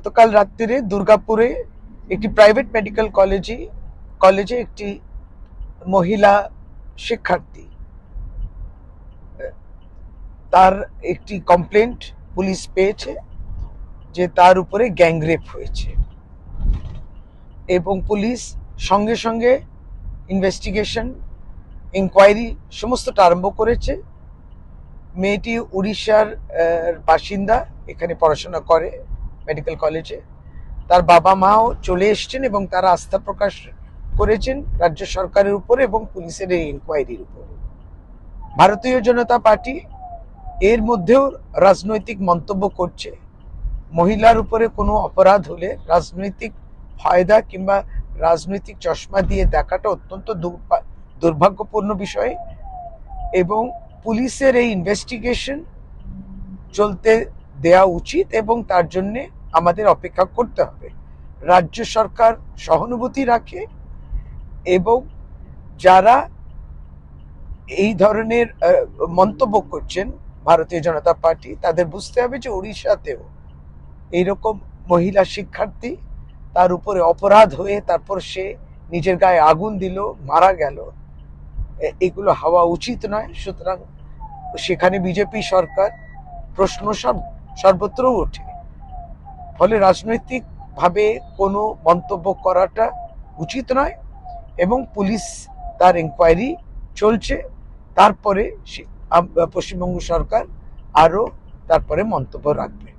গতকাল রাত্রিরে দুর্গাপুরে একটি প্রাইভেট মেডিকেল কলেজে কলেজে একটি মহিলা শিক্ষার্থী, তার একটি কমপ্লেন্ট পুলিশ পেয়েছে যে তার উপরে গ্যাংরেপ হয়েছে এবং পুলিশ সঙ্গে সঙ্গে ইনভেস্টিগেশন ইনকোয়ারি সমস্তটা আরম্ভ করেছে। মেয়েটি উড়িষ্যার বাসিন্দা, এখানে পড়াশোনা করে। মেডিকেল কলেজে তার বাবা মাও চলে এসেছেন এবং তারা আস্থা প্রকাশ করেছেন রাজ্য সরকারের উপরে এবং পুলিশের এই ইনকোয়ারির উপরে। ভারতীয় জনতা পার্টি এর মধ্যেও রাজনৈতিক মন্তব্য করছে। মহিলার উপরে কোনো অপরাধ হলে রাজনৈতিক ফায়দা কিংবা রাজনৈতিক চশমা দিয়ে দেখাটা অত্যন্ত দুর্ভা- দুর্ভাগ্যপূর্ণ বিষয় এবং পুলিশের এই ইনভেস্টিগেশন চলতে দেয়া উচিত এবং তার জন্য আমাদের অপেক্ষা করতে হবে। রাজ্য সরকার সহানুভূতি রাখে এবং যারা এই ধরনের মন্তব্য করছেন ভারতীয় জনতা পার্টি, তাদের বুঝতে হবে যে উড়িষ্যাতেও এইরকম মহিলা শিক্ষার্থী তার উপরে অপরাধ হয়ে তারপর সে নিজের গায়ে আগুন দিল, মারা গেল এগুলো হওয়া উচিত নয়। সুতরাং সেখানে বিজেপি সরকার প্রশ্ন সব সর্বত্র ওঠে। ফলে রাজনৈতিকভাবে কোনো মন্তব্য করাটা উচিত নয় এবং পুলিশ তার এনকোয়ারি চলছে। তারপরে পশ্চিমবঙ্গ সরকার আরও তারপরে মন্তব্য রাখবে।